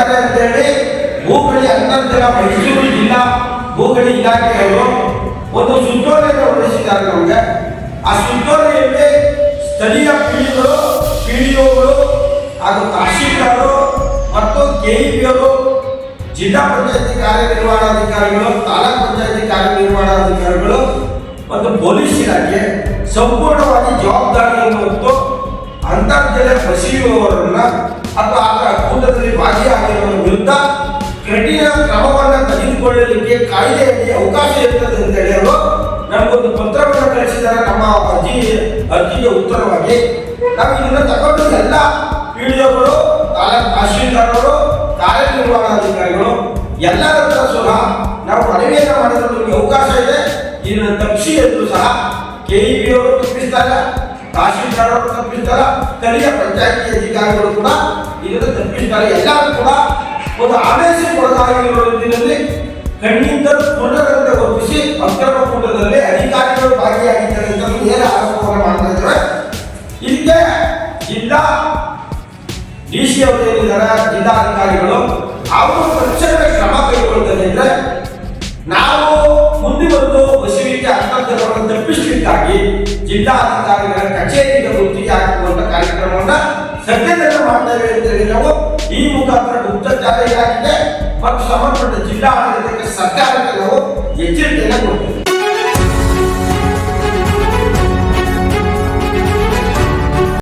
ಸಂಬಂಧಪಟ್ಟಿದ್ದಾರೆ ಅಂತ ಹೇಳಿ ಭೂಗಳಿ ಅಂತರ್ಜಲ ಮೈಸೂರು ಜಿಲ್ಲಾ ಭೂಗಳಿ ಇಲಾಖೆಯವರು ಒಂದು ಸುತ್ತೋಲೆಯನ್ನು ಹೊರಡಿಸಿದ್ದಾರೆ ನಮಗೆ. ಆ ಸುತ್ತೋಲೆಯಲ್ಲಿ ಸ್ಥಳೀಯ ಪೀಳಿಗಳು ಪಿಡಿಒಗಳು ಹಾಗೂ ತಹಶೀಲ್ದಾರರು ಮತ್ತು ಕೆಇಪಿಯವರು ಜಿಲ್ಲಾ ಪಂಚಾಯತಿ ಕಾರ್ಯನಿರ್ವಹಣಾಧಿಕಾರಿಗಳು ತಾಲೂಕ್ ಪಂಚಾಯತಿ ಕಾರ್ಯನಿರ್ವಹಣಾಧಿಕಾರಿಗಳು ಮತ್ತು ಪೊಲೀಸ್ ಇಲಾಖೆ ಸಂಪೂರ್ಣವಾಗಿ ಹೊತ್ತು ಅಂತರ್ಜಲ ಬಸಿಯುವವರನ್ನ ಅಥವಾ ಅದರ ಕೂಟದಲ್ಲಿ ಭಾಗಿಯಾಗಿರುವವರ ವಿರುದ್ಧ ಕಠಿಣ ಕ್ರಮವನ್ನು ತೆಗೆದುಕೊಳ್ಳಲಿಕ್ಕೆ ಕಾಯ್ದೆಯಲ್ಲಿ ಅವಕಾಶ ಇರ್ತದೆ ಅಂತ ಹೇಳಿ ಅವರು ನಮಗೊಂದು ಪತ್ರವನ್ನು ಕಳಿಸಿದ್ದಾರೆ ನಮ್ಮ ಅರ್ಜಿ, ಅರ್ಜಿಗೆ ಉತ್ತರವಾಗಿ ನಾವು ಇದನ್ನು ತಗೊಂಡು ಎಲ್ಲ ಪಿಡಿಒಗಳು ತಾಲೂಕು ತಹಶೀಲ್ದಾರರು ಕಾರ್ಯನಿರ್ವಹಣಾಧಿಕಾರಿಗಳು ಎಲ್ಲರ ಹತ್ರ ಸಹ ನಾವು ಮನವಿಯನ್ನು ಮಾಡಿದ್ರೆ ಅವಕಾಶ ಇದೆ. ಇದನ್ನು ತಪ್ಪಿಸಿ ಎಂದು ಸಹ ಕೆ ಇ ಕೆಇಬಿ ಅವರು ತಪ್ಪಿಸ್ತಾರೆ ತಹಶೀಲ್ದಾರ್ ಅವರು ತಪ್ಪಿಸ್ತಾರೆ ಸ್ಥಳೀಯ ಪಂಚಾಯತಿ ಅಧಿಕಾರಿಗಳು ಕೂಡ ಇದನ್ನು ತಪ್ಪಿಸ್ತಾರೆ ಎಲ್ಲರೂ ಕೂಡ ಒಂದು ಆದೇಶಕ್ಕೊಳಗಾಗಿರುವ ನಿಟ್ಟಿನಲ್ಲಿ ಖಂಡಿತರು ಪೂರ್ಣದಂತೆ ಒಪ್ಪಿಸಿ ಅಕ್ರಮ ಕೂಟದಲ್ಲಿ ಅಧಿಕಾರಿಗಳು ಭಾಗಿಯಾಗಿದ್ದಾರೆ ಅಂತ ನೇರ ಆರೋಪವನ್ನು ಮಾಡ್ತಾ ಇದ್ದಾರೆ. ಜಿಲ್ಲಾ ಡಿ ಸಿ ಅವರು ಏನಿದ್ದಾರೆ ಜಿಲ್ಲಾಧಿಕಾರಿಗಳು. ಅವರು ತಕ್ಷಣವೇ ಕ್ರಮ ಕೈಗೊಳ್ತಾರೆ ಅಂದ್ರೆ ನಾವು ಮುಂದೆ ಬಂದು ಬಸವಿಕೆ ಅಂತರ್ಜಲವನ್ನು ತಪ್ಪಿಸಲಿಕ್ಕಾಗಿ ಜಿಲ್ಲಾಧಿಕಾರಿಗಳ ಕಚೇರಿಗೆ ಗುತ್ತಿಗೆ ಹಾಕುವಂತ ಕಾರ್ಯಕ್ರಮವನ್ನ ಸದ್ಯದಲ್ಲೇ ಅಂತ ಹೇಳಿ ನಾವು ಈ ಮುಖಾಂತರ ಗುಪ್ತಚಾರ ಇಲಾಖೆಗೆ ಮತ್ತು ಸಂಬಂಧಪಟ್ಟ ಜಿಲ್ಲಾ ಆಡಳಿತಕ್ಕೆ ಸರ್ಕಾರಕ್ಕೆ ನಾವು ಎಚ್ಚರಿಕೆಯನ್ನು ಕೊಡ್ತೇವೆ.